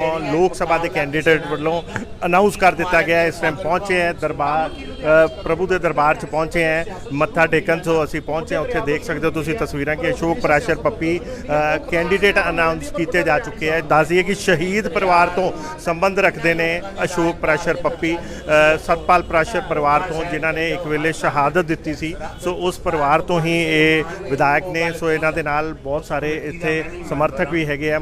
ਲੋਕ ਸਭਾ ਦੇ ਕੈਂਡੀਡੇਟ ਵੱਲੋਂ ਅਨਾਉਂਸ ਕਰ ਦਿੱਤਾ ਗਿਆ ਇਸ ਟਾਈਮ ਪਹੁੰਚੇ ਹੈ ਦਰਬਾਰ। ਪ੍ਰਭੂ ਦੇ ਦਰਬਾਰ 'ਚ ਪਹੁੰਚੇ ਹੈ, ਮੱਥਾ ਟੇਕਣ ਤੋਂ ਅਸੀਂ ਪਹੁੰਚੇ ਹਾਂ, ਉੱਥੇ ਦੇਖ ਸਕਦੇ ਹੋ ਤੁਸੀਂ ਤਸਵੀਰਾਂ ਕਿ ਅਸ਼ੋਕ ਪ੍ਰਾਸ਼ਰ ਪੱਪੀ ਕੈਂਡੀਡੇਟ ਅਨਾਉਂਸ ਕੀਤੇ ਜਾ ਚੁੱਕੇ ਹੈ। ਦੱਸ ਦਈਏ ਕਿ ਸ਼ਹੀਦ ਪਰਿਵਾਰ ਤੋਂ ਸੰਬੰਧ ਰੱਖਦੇ ਨੇ ਅਸ਼ੋਕ ਪ੍ਰਾਸ਼ਰ ਪੱਪੀ ਸਤਪਾਲ ਪ੍ਰਾਸ਼ਰ ਪਰਿਵਾਰ ਤੋਂ, ਜਿਨ੍ਹਾਂ ਨੇ ਇੱਕ ਵੇਲੇ ਸ਼ਹਾਦਤ ਦਿੱਤੀ ਸੀ। ਸੋ ਉਸ ਪਰਿਵਾਰ ਤੋਂ ਹੀ ਇਹ ਵਿਧਾਇਕ ਨੇ, ਸੋ ਇਹਨਾਂ ਦੇ ਨਾਲ ਬਹੁਤ ਸਾਰੇ ਇੱਥੇ ਸਮਰਥਕ ਵੀ ਹੈਗੇ ਆ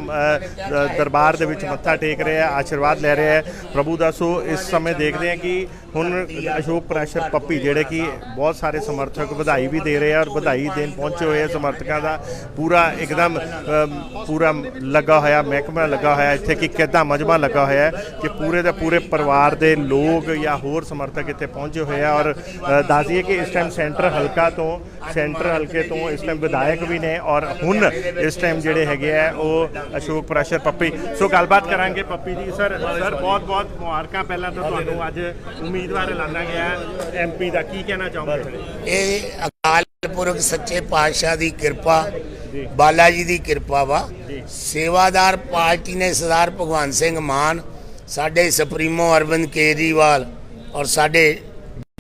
ਦਰਬਾਰ ਦੇ ਵਿੱਚ ਮੱਥਾ ਟੇਕ ਰਹੇ ਆ, ਆਸ਼ੀਰਵਾਦ ਲੈ ਰਹੇ ਆ। ਪ੍ਰਭੂ ਦਾ ਸੋ ਇਸ ਸਮੇਂ ਦੇਖਦੇ ਆ ਕਿ ਹੁਣ ਅਸ਼ੋਕ ਪ੍ਰਾਸ਼ਰ ਪੱਪੀ ਜਿਹੜੇ ਕਿ ਬਹੁਤ ਸਾਰੇ ਸਮਰਥਕ ਵਧਾਈ ਵੀ ਦੇ ਰਹੇ ਆ ਔਰ ਵਧਾਈ ਦੇਣ ਪਹੁੰਚੇ ਹੋਏ ਆ ਸਮਰਥਕਾਂ ਦਾ ਪੂਰਾ ਇੱਕਦਮ ਪੂਰਾ ਲੱਗਾ ਹੋਇਆ ਮਹਿਕਮਾ ਲੱਗਾ ਹੋਇਆ ਇੱਥੇ ਕਿ ਕਿੱਦਾਂ ਮਜਮਾ ਲੱਗਾ ਹੋਇਆ ਹੈ ਕਿ ਪੂਰੇ ਦੇ ਪੂਰੇ ਪਰਿਵਾਰ ਦੇ ਲੋਕ ਜਾਂ ਹੋਰ ਸਮਰਥਕ ਇੱਥੇ ਪਹੁੰਚੇ ਹੋਏ ਆ ਔਰ ਦੱਸ ਦਈਏ ਕਿ ਇਸ ਟਾਈਮ ਸੈਂਟਰ ਹਲਕਾ ਤੋਂ ਸੈਂਟਰ ਹਲਕੇ ਤੋਂ ਇਸ ਟਾਈਮ ਵਿਧਾਇਕ ਵੀ ਨੇ ਔਰ ਹੁਣ ਇਸ ਟਾਈਮ ਜਿਹੜੇ ਹੈਗੇ ਆ ਉਹ ਅਸ਼ੋਕ ਪ੍ਰਾਸ਼ਰ ਪੱਪੀ। ਸੋ ਗੱਲਬਾਤ ਕਰਾਂਗੇ ਪੱਪੀ ਜੀ। ਸਰ ਸਰ ਬਹੁਤ ਬਹੁਤ ਮੁਬਾਰਕਾਂ ਪਹਿਲਾਂ ਤਾਂ ਤੁਹਾਨੂੰ ਅੱਜ ਉਮੀਦਵਾਰ ਐਲਾਨਾ ਗਿਆ ਐਮਪੀ ਦਾ ਕੀ ਕਹਿਣਾ ਚਾਹੋਗੇ? ਇਹ ਅਕਾਲ ਪੁਰਖ ਸੱਚੇ ਪਾਤਸ਼ਾਹ ਦੀ ਕਿਰਪਾ ਬਾਲਾ ਜੀ ਦੀ ਕਿਰਪਾ ਵਾ। ਸੇਵਾਦਾਰ ਪਾਰਟੀ ਨੇ ਸਰਦਾਰ ਭਗਵੰਤ ਸਿੰਘ ਮਾਨ ਸਾਡੇ ਸੁਪਰੀਮੋ ਅਰਵਿੰਦ ਕੇਜਰੀਵਾਲ ਔਰ ਸਾਡੇ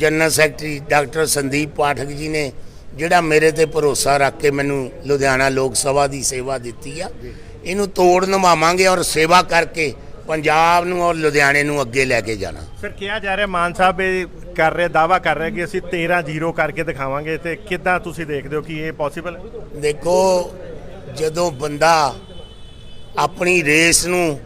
general secretary doctor Sandeep Pathak ji ਨੇ ਜਿਹੜਾ ਮੇਰੇ ਤੇ ਭਰੋਸਾ ਰੱਖ ਕੇ ਮੈਨੂੰ ਲੁਧਿਆਣਾ ਲੋਕ ਸਭਾ ਦੀ ਸੇਵਾ ਦਿੱਤੀ ਆ। ਇਹਨੂੰ ਤੋੜ ਨਿਭਾਵਾਂਗੇ ਔਰ ਸੇਵਾ ਕਰਕੇ ਪੰਜਾਬ ਨੂੰ ਔਰ ਲੁਧਿਆਣੇ ਨੂੰ ਅੱਗੇ ਲੈ ਕੇ ਜਾਣਾ। ਸਰ ਕਿਹਾ ਜਾ ਰਿਹਾ ਮਾਨ ਸਾਹਿਬ ਇਹ ਕਰ ਰਹੇ ਦਾਵਾ ਕਰ ਰਹੇ ਕਿ ਅਸੀਂ 13 ਜ਼ੀਰੋ ਕਰਕੇ ਦਿਖਾਵਾਂਗੇ ਤੇ ਕਿੱਦਾਂ ਤੁਸੀਂ ਦੇਖਦੇ ਹੋ ਕਿ ਇਹ ਪੋਸੀਬਲ ਹੈ? ਦੇਖੋ ਜਦੋਂ ਬੰਦਾ ਆਪਣੀ ਰੇਸ ਨੂੰ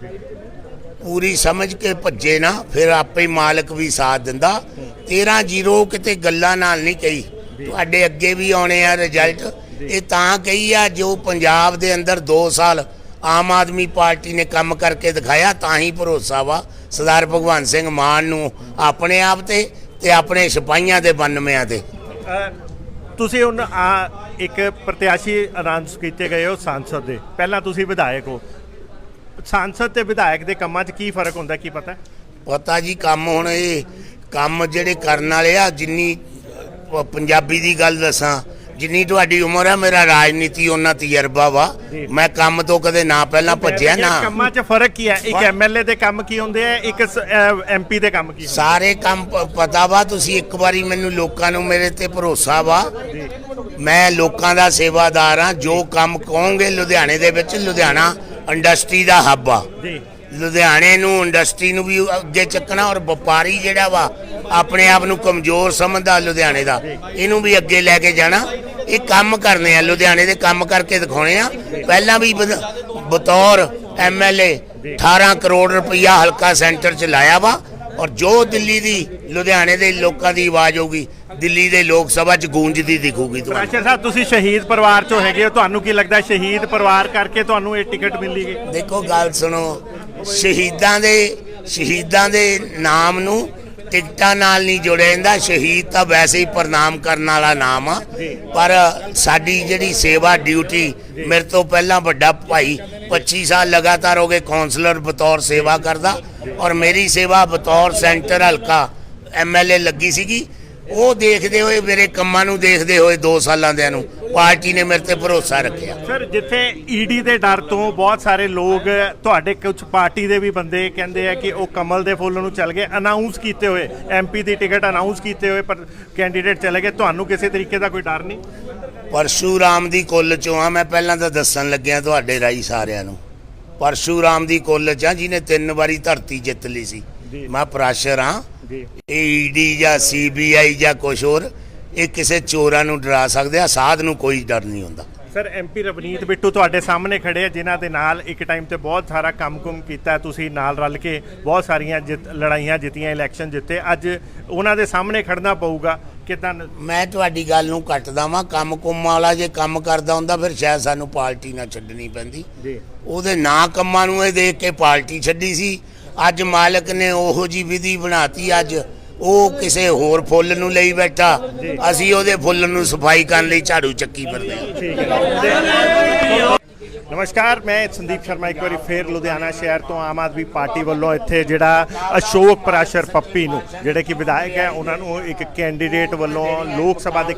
ਪੂਰੀ ਸਮਝ ਕੇ ਭੱਜੇ ਨਾ ਫਿਰ ਆਪੇ ਹੀ ਮਾਲਕ ਵੀ ਸਾਥ ਦਿੰਦਾ। 13 ਜ਼ੀਰੋ ਕਿਤੇ ਗੱਲਾਂ ਨਾਲ ਨਹੀਂ ਕਹੀ। ਤੁਹਾਡੇ ਅੱਗੇ ਵੀ ਆਉਣੇ ਆ ਰਿਜ਼ਲਟ ਇਹ ਤਾਂ ਕਹੀ ਆ ਜੋ ਪੰਜਾਬ ਦੇ ਅੰਦਰ 2 ਸਾਲ ਆਮ ਆਦਮੀ ਪਾਰਟੀ ਨੇ ਕੰਮ ਕਰਕੇ ਦਿਖਾਇਆ ਤਾਂ ਹੀ ਭਰੋਸਾ ਵਾ। ਸਰਦਾਰ ਭਗਵੰਤ ਸਿੰਘ ਮਾਨ ਨੂੰ ਆਪਣੇ ਆਪ ਤੇ ਤੇ ਆਪਣੇ ਸਿਪਾਹੀਆਂ ਦੇ 92 ਤੇ। ਤੁਸੀਂ ਹੁਣ ਆ ਇੱਕ ਪ੍ਰਤਿਆਸ਼ੀ ਅਨਾਉਂਸ ਕੀਤੇ ਗਏ ਹੋ ਸੰਸਦ ਦੇ। ਪਹਿਲਾਂ ਤੁਸੀਂ ਵਿਧਾਇਕ ਹੋ। ਸੰਸਦ ਤੇ ਵਿਧਾਇਕ ਦੇ ਕੰਮਾਂ 'ਚ ਕੀ ਫ਼ਰਕ ਹੁੰਦਾ ਕੀ ਪਤਾ? ਪਤਾ ਜੀ ਕੰਮ ਹੁਣ ਇਹ ਕੰਮ ਜਿਹੜੇ ਕਰਨ ਵਾਲੇ ਆ ਜਿੰਨੀ ਪੰਜਾਬੀ ਦੀ ਗੱਲ ਦੱਸਾਂ ਜਿੰਨੀ ਤੁਹਾਡੀ ਉਮਰ ਆ ਮੇਰਾ ਰਾਜਨੀਤੀ ਉਹਨਾਂ ਤਜਰਬਾ ਵਾ। ਮੈਂ ਕੰਮ ਤੋਂ ਕਦੇ ਨਾ ਪਹਿਲਾਂ ਭੱਜਿਆ ਨਾ। ਕੰਮਾਂ 'ਚ ਫ਼ਰਕ ਕੀ ਹੈ ਇੱਕ ਐਮਐਲਏ ਦੇ ਕੰਮ ਕੀ ਹੁੰਦੇ ਆ ਇੱਕ ਐਮਪੀ ਦੇ ਕੰਮ ਕੀ ਸਾਰੇ ਕੰਮ ਪਤਾ ਵਾ ਤੁਸੀਂ ਇੱਕ ਵਾਰੀ ਮੈਨੂੰ ਲੋਕਾਂ ਨੂੰ ਮੇਰੇ ਤੇ ਭਰੋਸਾ ਵਾ। ਮੈਂ ਲੋਕਾਂ ਦਾ ਸੇਵਾਦਾਰ ਆ ਜੋ ਕੰਮ ਕਹੋਗੇ ਲੁਧਿਆਣੇ ਦੇ ਵਿੱਚ ਲੁਧਿਆਣਾ ਇੰਡਸਟਰੀ ਦਾ ਹੱਬ ਆ। ਜੀ। ਲੁਧਿਆਣੇ ਨੂੰ ਇੰਡਸਟਰੀ ਨੂੰ ਵੀ ਅੱਗੇ ਚੱਕਣਾ ਔਰ ਵਪਾਰੀ ਜਿਹੜਾ ਵਾ ਆਪਣੇ ਆਪ ਨੂੰ ਕਮਜ਼ੋਰ ਸਮਝਦਾ ਲੁਧਿਆਣੇ ਦਾ। ਇਹਨੂੰ ਵੀ ਅੱਗੇ ਲੈ ਕੇ ਜਾਣਾ। ਇਹ ਕੰਮ ਕਰਨੇ ਆ ਲੁਧਿਆਣੇ ਦੇ ਕੰਮ ਕਰਕੇ ਦਿਖਾਉਣੇ ਆ। ਪਹਿਲਾਂ ਵੀ ਬਤੌਰ ਐਮਐਲਏ 18 ਕਰੋੜ ਰੁਪਈਆ ਹਲਕਾ ਸੈਂਟਰ ਚ ਲਾਇਆ ਵਾ ਔਰ ਜੋ ਦਿੱਲੀ ਦੀ ਲੁਧਿਆਣੇ ਦੇ ਲੋਕਾਂ ਦੀ ਆਵਾਜ਼ ਹੋਊਗੀ ਦਿੱਲੀ ਦੇ ਲੋਕ ਸਭਾ ਚ ਗੂੰਜਦੀ ਦਿਖੂਗੀ ਤੁਹਾਨੂੰ। ਪ੍ਰਾਸ਼ਰ ਸਾਹਿਬ ਤੁਸੀਂ ਸ਼ਹੀਦ ਪਰਿਵਾਰ 'ਚੋਂ ਹੈਗੇ ਹੋ ਤੁਹਾਨੂੰ ਕੀ ਲੱਗਦਾ ਸ਼ਹੀਦ ਪਰਿਵਾਰ ਕਰਕੇ ਤੁਹਾਨੂੰ ਇਹ ਟਿਕਟ ਮਿਲੀ ਗਈ ਦੇਖੋ ਗੱਲ ਸੁਣੋ ਸ਼ਹੀਦਾਂ ਦੇ ਸ਼ਹੀਦਾਂ ਦੇ ਨਾਮ ਨੂੰ ਟਿਕਟਾਂ ਨਾਲ ਨਹੀਂ ਜੋੜਿਆ ਜਾਂਦਾ ਸ਼ਹੀਦ ਤਾਂ ਵੈਸੇ ਹੀ ਪ੍ਰਣਾਮ ਕਰਨ ਵਾਲਾ ਨਾਮ ਆ। ਪਰ ਸਾਡੀ ਜਿਹੜੀ ਸੇਵਾ ਡਿਊਟੀ ਮੇਰੇ ਤੋਂ ਪਹਿਲਾਂ ਵੱਡਾ ਭਾਈ 25 ਸਾਲ ਲਗਾਤਾਰ ਹੋ ਗਏ ਕਾਉਂਸਲਰ ਬਤੌਰ ਸੇਵਾ ਕਰਦਾ ਔਰ ਮੇਰੀ ਸੇਵਾ ਬਤੌਰ ਸੈਂਟਰ ਹਲਕਾ ਐਮਐਲਏ ਲੱਗੀ ਸੀਗੀ। ਉਹ ਦੇਖਦੇ ਹੋਏ ਮੇਰੇ ਕੰਮਾਂ ਨੂੰ ਦੇਖਦੇ ਹੋਏ 2 ਸਾਲਾਂ ਦਿਆਂ ਨੂੰ ਪਾਰਟੀ ਨੇ ਮੇਰੇ ਤੇ ਭਰੋਸਾ ਰੱਖਿਆ। ਸਰ ਜਿੱਥੇ ਈਡੀ ਦੇ ਡਰ ਤੋਂ ਬਹੁਤ ਸਾਰੇ ਲੋਕ ਤੁਹਾਡੇ ਕੁਝ ਪਾਰਟੀ ਦੇ ਵੀ ਬੰਦੇ ਕਹਿੰਦੇ ਆ ਕਿ ਉਹ ਕਮਲ ਦੇ ਫੁੱਲ ਨੂੰ ਚੱਲ ਗਏ ਅਨਾਉਂਸ ਕੀਤੇ ਹੋਏ। ਐਮਪੀ ਦੀ ਟਿਕਟ ਅਨਾਉਂਸ ਕੀਤੇ ਹੋਏ ਪਰ ਕੈਂਡੀਡੇਟ ਚਲੇ ਗਏ। ਤੁਹਾਨੂੰ ਕਿਸੇ ਤਰੀਕੇ ਦਾ ਕੋਈ ਡਰ ਨਹੀਂ? ਪਰਸ਼ੂਰਾਮ ਦੀ ਕੁੱਲ ਚੋਂ ਆ ਮੈਂ ਪਹਿਲਾਂ ਤਾਂ ਦੱਸਣ ਲੱਗਿਆ ਤੁਹਾਡੇ ਰਾਈ ਸਾਰਿਆਂ ਨੂੰ। ਪਰਸ਼ੂਰਾਮ ਦੀ ਕੁੱਲ ਚ ਆ ਜਿਹਨੇ ਤਿੰਨ ਵਾਰੀ ਧਰਤੀ ਜਿੱਤ ਲਈ ਸੀ। ਮੈਂ ਪ੍ਰਾਸ਼ਰ ਇਹ ਈਡੀ ਜਾਂ ਸੀਬੀਆਈ ਜਾਂ ਕੁਛ ਹੋਰ। ਇਹ ਕਿਸੇ ਚੋਰਾਂ ਨੂੰ ਡਰਾ ਸਕਦੇ ਆ ਸਾਧ ਨੂੰ ਕੋਈ ਡਰ ਨਹੀਂ ਹੁੰਦਾ। ਸਰ ਐਮਪੀ ਰਵਨੀਤ ਬਿੱਟੂ ਤੁਹਾਡੇ ਸਾਹਮਣੇ ਖੜੇ ਆ ਜਿਨ੍ਹਾਂ ਦੇ ਨਾਲ ਇੱਕ ਟਾਈਮ ਤੇ ਬਹੁਤ ਸਾਰਾ ਕੰਮ-ਕੁਮ ਕੀਤਾ ਤੁਸੀਂ ਨਾਲ ਰਲ ਕੇ ਬਹੁਤ ਸਾਰੀਆਂ ਜਿੱਤ ਲੜਾਈਆਂ ਜਿੱਤੀਆਂ ਇਲੈਕਸ਼ਨ ਜਿੱਤੇ। ਅੱਜ ਉਹਨਾਂ ਦੇ ਸਾਹਮਣੇ ਖੜਨਾ ਪਊਗਾ ਕਿਦਾਂ ਮੈਂ ਤੁਹਾਡੀ ਗੱਲ ਨੂੰ ਕੱਟਦਾ ਵਾਂ ਕੰਮ ਕੁੰਮ ਵਾਲਾ ਜੇ ਕੰਮ ਕਰਦਾ ਹੁੰਦਾ ਫਿਰ ਸ਼ਾਇਦ ਸਾਨੂੰ ਪਾਰਟੀ ਨਾ ਛੱਡਣੀ ਪੈਂਦੀ। ਜੀ। ਉਹਦੇ ਨਾ ਕੰਮਾਂ ਨੂੰ ਇਹ ਦੇਖ ਕੇ ਪਾਰਟੀ ਛੱਡੀ ਸੀ। ਅੱਜ ਮਾਲਕ ਨੇ ਉਹੋ ਜੀ ਵਿਧੀ ਬਣਾਤੀ ਅੱਜ ਉਹ ਕਿਸੇ ਹੋਰ ਫੁੱਲ ਨੂੰ ਲਈ ਬੈਠਾ। ਅਸੀਂ ਉਹਦੇ ਫੁੱਲ ਨੂੰ ਸਫ਼ਾਈ ਕਰਨ ਲਈ ਝਾੜੂ ਚੱਕੀ ਫਿਰਦੇ ਹਾਂ। ਠੀਕ ਹੈ। ਨਮਸਕਾਰ, ਮੈਂ ਸੰਦੀਪ ਸ਼ਰਮਾ ਇੱਕ ਵਾਰੀ ਫੇਰ ਲੁਧਿਆਣਾ ਸ਼ਹਿਰ ਤੋਂ ਆਮ ਆਦਮੀ ਪਾਰਟੀ ਵੱਲੋਂ ਇੱਥੇ ਜਿਹੜਾ ਅਸ਼ੋਕ ਪ੍ਰਾਸ਼ਰ ਪੱਪੀ ਨੂੰ, ਜਿਹੜੇ ਕਿ ਵਿਧਾਇਕ ਹੈ, ਉਹਨਾਂ ਨੂੰ ਇੱਕ ਕੈਂਡੀਡੇਟ ਵੱਲੋਂ ਲੋਕ ਸਭਾ ਦੇ